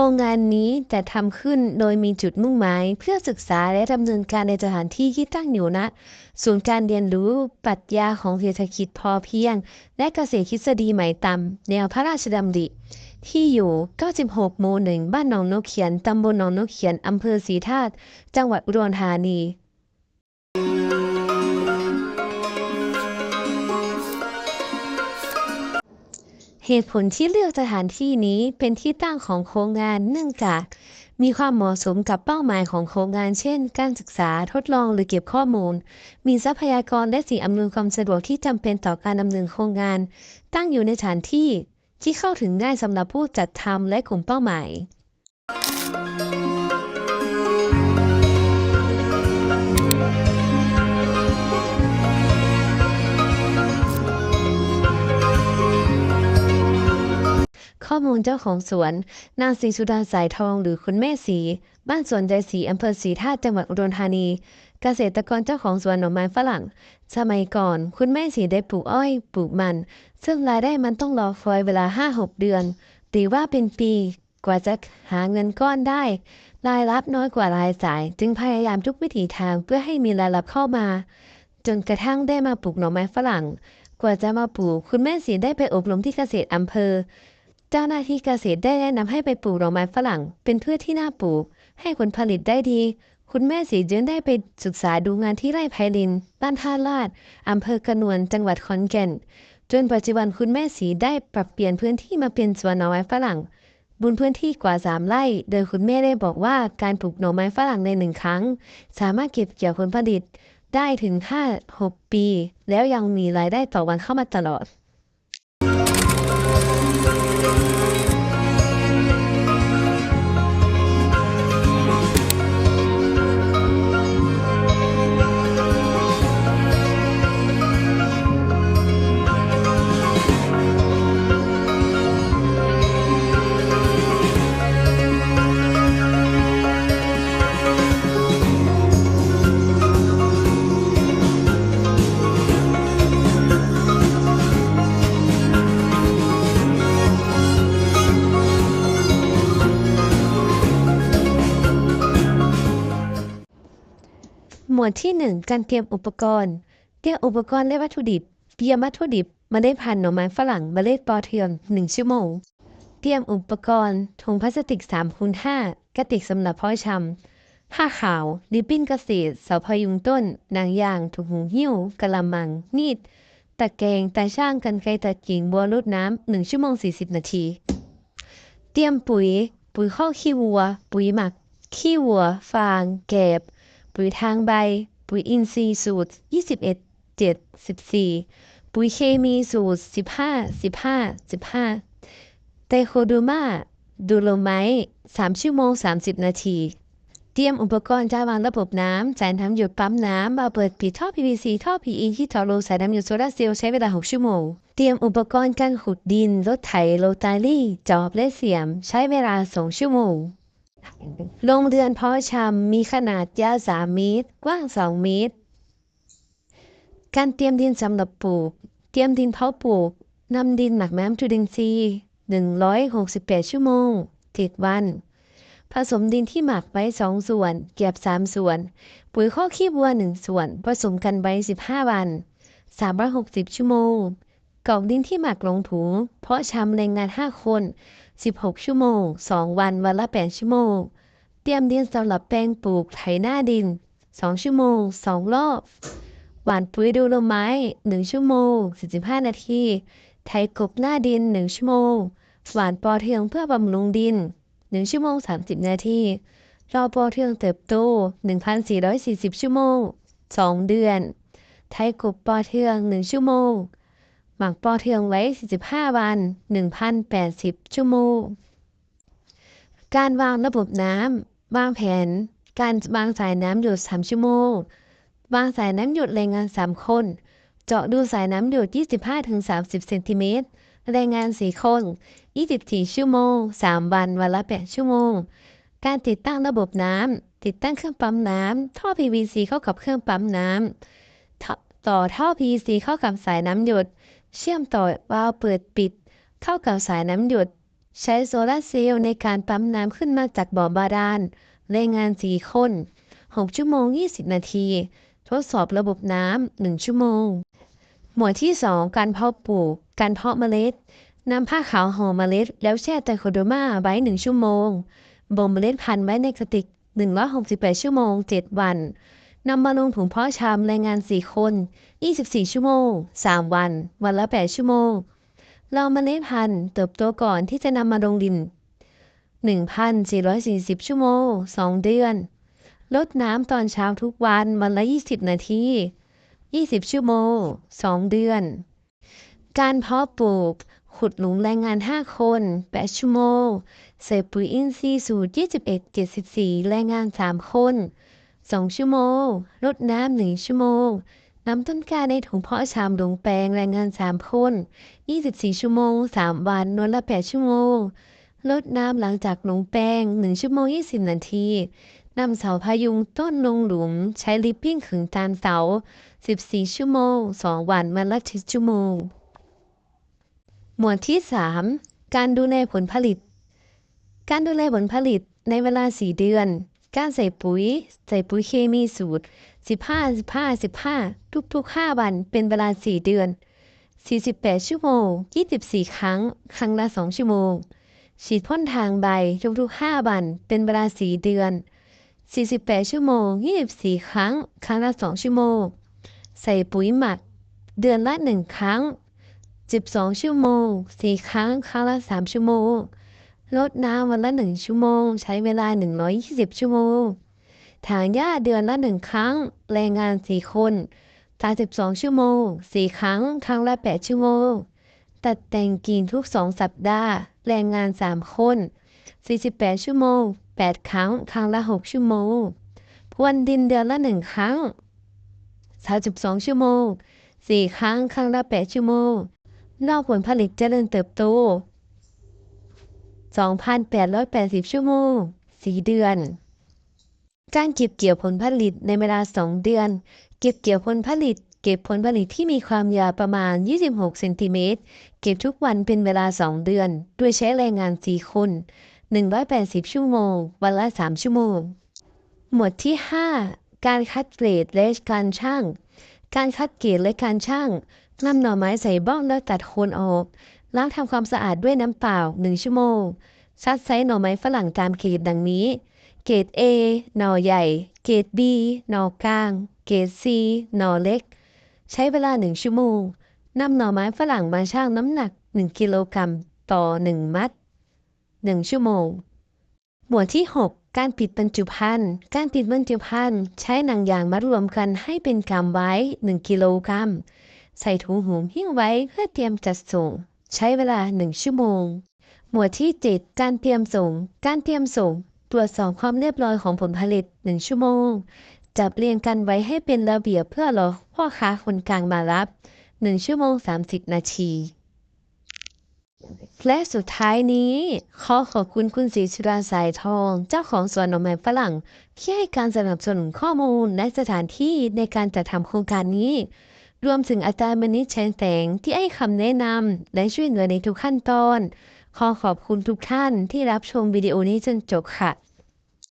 ครงงานนี้จะทำขึ้นโดยมีจุดมุ่งหมาย เพื่อศึกษาและดำเนินการในสถานที่ที่ตั้งอยู่ณศูนย์การเรียนรู้ปรัชญาของเศรษฐกิจพอเพียง และเกษตรทฤษฎีใหม่ตามแนวพระราชดำริ ที่อยู่ 96 หมู่หนึ่งบ้านหนองนกเขียน ตำบลหนองนกเขียน อำเภอศรีธาตุจังหวัดอุดรธานี เหตุผลที่เลือกสถานที่นี้เป็นที่ตั้งของโครงงานเนื่องจากมีความเหมาะสมกับเป้าหมายของโครงงาน เช่น การศึกษา ทดลอง หรือเก็บข้อมูล มีทรัพยากรและสิ่งอำนวยความสะดวกที่จำเป็นต่อการดำเนินโครงงาน ตั้งอยู่ในสถานที่ที่เข้าถึงง่ายสำหรับผู้จัดทำและกลุ่มเป้าหมาย ข้อมูลเจ้าของสวน นางศรีสุดาสายทองหรือคุณแม่สีบ้านสวนใจสีอำเภอศรีธาตุจังหวัดอุดรธานี เกษตรกรเจ้าของสวนหน่อไม้ฝรั่ง สมัยก่อน คุณแม่สีได้ปลูกอ้อย ปลูกมัน ซึ่งรายได้มันต้องรอคอยเวลา 5-6 เดือนหรือว่าเป็นปีกว่าจะหาเงินก้อนได้ รายรับน้อยกว่ารายจ่าย จึงพยายามทุกวิถีทางเพื่อให้มีรายรับเข้ามา จนกระทั่งได้มาปลูกหน่อไม้ฝรั่ง กว่าจะมาปลูก คุณแม่สีได้ไปอบรมที่เกษตรอำเภอ เจ้าหน้าที่เกษตรได้แนะนำให้ไปปลูกดอกไม้ฝรั่ง เป็นพืชที่น่าปลูก ให้ผลผลิตได้ดี คุณแม่สีเจึงได้ไปศึกษาดูงานที่ไร่ไพลิน บ้านท่าลาดอำเภอกระนวนจังหวัดขอนแก่น จนปัจจุบันคุณแม่สีได้ปรับเปลี่ยนพื้นที่มาเป็นสวนหน่อไม้ฝรั่งบนพื้นที่กว่า 3 ไร่ โดยคุณแม่ได้บอกว่าการปลูกหน่อไม้ฝรั่งในหนึ่งครั้ง สามารถเก็บเกี่ยวผลผลิตได้ถึง 5-6 ปี แล้วยังมีรายได้ต่อวันเข้ามาตลอด มวดที่ 1 การเตรียมอุปกรณ์ เตรียมอุปกรณ์และวัตถุดิบ เตรียมวัตถุดิบเมาได้พันธุ์หน่อไม้ฝรั่งเมล็ดปอเทือง 1 ชั่วโมง เตรียมอุปกรณ์ถุงพลาสติก3คูณ5กระติกสำหรับพาะชำผ้าขาวริบบิ้นเกษตรเสาพยุงต้นนางยางถุงหูหิ้วกะละมังมีดตะแกรงตาช่างกันไกรตัดกิ่งบัวรดน้ำ1ชั่วโมง 40 นาที เตรียมปุ๋ย ปุ๋ยข้อกขี้วัว ปุ๋ยหมักขี้วัว ฟาง แกบ ปุ๋ยทางใบ ปุ๋ยอินทรีย์สูตร 21 7 14 ปุ๋ยเคมีสูตร 15 15 15 ไตโคโดมาดูโลไมต์3ชั่วโมง 30 นาทีเตรียมอุปกรณ์จะวางระบบน้ำจ่ายน้ำหยดปั๊มน้ำมาเปิดปิดท่อ PVC ท่อ PE ที่ต่อโลสายน้ำหยดโซลาเซลล์ใช้เวลา 6 ชั่วโมง เตรียมอุปกรณ์การขุดดิน รถไถ โรตารี่ จอบและเสียม ใช้เวลา 2 ชั่วโมง โรงเรือนเพาะชำมีขนาดยาว3เมตร กว้าง2เมตร การเตรียมดินสำหรับปลูก เตรียมดินเพาะปลูกนำดินหมักน้ำจุลินทรีย์168 ชั่วโมง7วัน ผสมดินที่หมักไว้ 2 ส่วน เก็บ 3 ส่วน ปุ๋ยข้อขี้วัว 1 ส่วน ผสมกันไว้ 15 วัน 360 ชั่วโมง กอกดินที่หมักลงถุง เพาะชำแรงงาน 5 คน 16 ชั่วโมง 2 วันวันละ 8 ชั่วโมง เตรียมดินสำหรับแปลงปลูกไถหน้าดิน 2 ชั่วโมง 2 รอบ หว่านปุ๋ยดูลไม้ 1 ชั่วโมง 45 นาที ไถกบหน้าดิน 1 ชั่วโมง หว่านปอเทืองเพื่อบำรุงดิน 1 ชั่วโมง 30 นาที รอปอเทืองเติบโต 1,440 ชั่วโมง 2 เดือน ไถกบปอเทือง 1 ชั่วโมง หมักปอเทืองไว้ 45 วัน 1,080 ชั่วโมง การวางระบบน้ำ วางแผน การวางสายน้ำหยด 3 ชั่วโมง วางสายน้ำหยดแรงงาน 3 คน เจาะดูสายน้ำหยด 25-30 เซนติเมตร แรงงาน 4 คน 24 ชั่วโมง 3 วัน วันละ 8 ชั่วโมง การติดตั้งระบบน้ำ ติดตั้งเครื่องปั๊มน้ำ ท่อ PVC เข้ากับเครื่องปั๊มน้ำท่อต่อท่อ PVC เข้ากับสายน้ำหยด เชื่อมต่อวาล์วเปิดปิด เข้ากับสายน้ำหยด ใช้โซลาร์เซลล์ในการปั๊มน้ำขึ้นมาจากบ่อบาดาลแรงงาน 4 คน 6 ชั่วโมง 20 นาที ทดสอบระบบน้ำ 1 ชั่วโมง หมวดที่ 2 การเพาะปลูก การเพาะเมล็ดนำผ้าขาวห่อเมล็ด แล้วแช่ไตโคโดมาไว้ 1 ชั่วโมงบ่มเมล็ดพันธุ์ไว้ในกระติก 168 ชั่วโมง 7 วัน นำมาลงถุงเพาะชำแรงงาน 4 คน 24 ชั่วโมง 3 วัน วันละ 8 ชั่วโมง เราเมล็ดพันธุ์เติบโตก่อนที่จะนำมาลงดิน 1,440 ชั่วโมง 2 เดือน ลดน้ำตอนเช้าทุกวัน วันละ 20 นาที 20 ชั่วโมง 2 เดือน การเพาะปลูก ขุดหลุมแรงงาน 5 คน 8 ชั่วโมง ใส่ปุ๋ยอินทรีย์สูตร 21 74 แรงงาน 3 คน 2ชั่วโมง รดน้ำ1ชั่วโมงนำต้นกล้าในถุงเพาะชามลงแปลงแรงงาน3คน24ชั่วโมง3วันนวนละ8ชั่วโมงลดน้ำหลังจากลงแป้ง1ชั่วโมง20นาทีนำเสาพายุงต้นลงหลุม ใช้ลิปปิ้งขึงตามเสา14ชั่วโมง2วันวันละ10ชั่วโมง หมวดที่3การดูแลผลผลิต การดูแลผลผลิตในเวลา4เดือน การใส่ปุ๋ย ใส่ปุ๋ยเคมีสูตร 15 15 15 ทุกๆ 5 วัน เป็นเวลา 4 เดือน 48 ชั่วโมง 24 ครั้ง ครั้งละ 2 ชั่วโมง ฉีดพ่นทางใบทุกๆ 5 วัน เป็นเวลา 4 เดือน 48 ชั่วโมง 24 ครั้ง ครั้งละ 2 ชั่วโมง ใส่ปุ๋ยหมัก เดือนละ 1 ครั้ง 12 ชั่วโมง 4 ครั้ง ครั้งละ 3 ชั่วโมง ลดน้ำวันละ1ชั่วโมง ใช้เวลา 120 ชั่วโมง ถางหญ้าเดือนละ1ครั้ง แรงงาน 4 คน 32 ชั่วโมง 4 ครั้ง ครั้งละ 8 ชั่วโมง ตัดแต่งกิ่งทุก 2 สัปดาห์ แรงงาน 3 คน 48 ชั่วโมง 8 ครั้ง ครั้งละ 6 ชั่วโมง พรวนดินเดือนละ 1 ครั้ง 32 ชั่วโมง 4 ครั้ง ครั้งละ 8 ชั่วโมงรอบผลผลิตเจริญเติบโต 2,880 ชั่วโมง 4 เดือน การเก็บเกี่ยวผลผลิตในเวลา 2 เดือน เก็บเกี่ยวผลผลิต เก็บผลผลิตที่มีความยาวประมาณ 26 เซนติเมตร เก็บทุกวันเป็นเวลา 2 เดือน ด้วยใช้แรงงาน 4 คน 180 ชั่วโมง วันละ 3 ชั่วโมง หมวดที่ 5 การคัดเกรดและการช่าง การคัดเกรดและการช่าง นำหน่อไม้ใส่บ้องแล้วตัดโคนออกล้างทำความสะอาดด้วยน้ำเปล่า 1 ชั่วโมง ซัดไซส์หน่อไม้ฝรั่งตามเกรดดังนี้ เกรด A หน่อใหญ่ เกรด B หน่อกลาง เกรด C หน่อเล็ก ใช้เวลา 1 ชั่วโมงนำหน่อไม้ฝรั่งมาชั่งน้ำหนัก 1 กิโลกรัมต่อ 1 มัด 1 ชั่วโมง หมวดที่ 6 การปิดบรรจุภัณฑ์ การปิดบรรจุภัณฑ์ใช้หนังยางมัดรวมกันให้เป็นกำไว้ 1 กิโลกรัม ใส่ถุงหุ้มหิ้งไว้เพื่อเตรียมจัดส่ง ใช้เวลา1ชั่วโมง หมวดที่ 7 การเตรียมส่ง การเตรียมส่ง ตรวจสอบความเรียบร้อยของผลผลิต 1 ชั่วโมง จับเรียงกันไว้ให้เป็นระเบียบเพื่อรอพ่อค้าคนกลางมารับ 1 ชั่วโมง 30 นาทีและสุดท้ายนี้ขอขอบคุณคุณศรีสุดาสายทอง เจ้าของสวนหน่อไม้ฝรั่ง ที่ให้การสนับสนุนข้อมูลและสถานที่ในการจัดทำโครงการนี้ รวมถึงอาจารย์มณิชแชนแสงที่ให้คำแนะนำและช่วยเหลือในทุกขั้นตอน ขอขอบคุณทุกท่านที่รับชมวิดีโอนี้จนจบค่ะ